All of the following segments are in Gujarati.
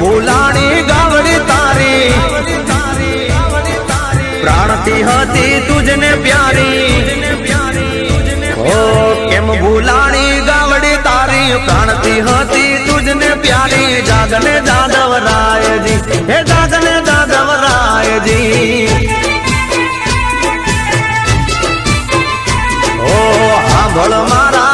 બોલાણી ગાવડી તારી. પ્રાણતી હતી તુજને પ્યારી. ઓ કેમ બોલાણી ગાવડી તારી? પ્રાણતી હતી તુજને પ્યારી. જાગને જાદવ રાયજી. હે જાગને જાદવ રાયજી. ઓ હા, ભળ મારા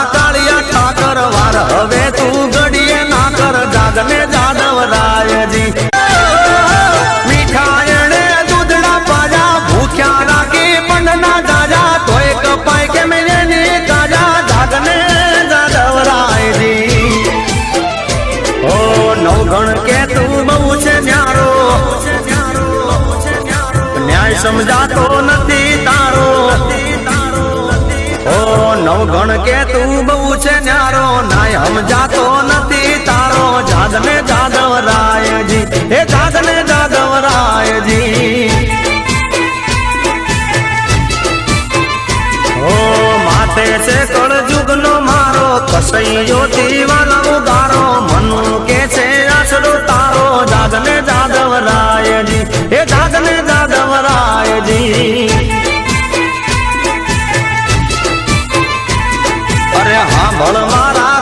સમજાતો નથી તારો. ઓ નવગણ કે તું બહુ છે ન્યારો, નાય સમજાતો નથી તારો. જાદને જાદવ રાયજી હે જાદને જાદવ રાયજી. ઓ માથે છે કળ જુગનો મારો, કસૈયો દીવાનો સાંભળ મારા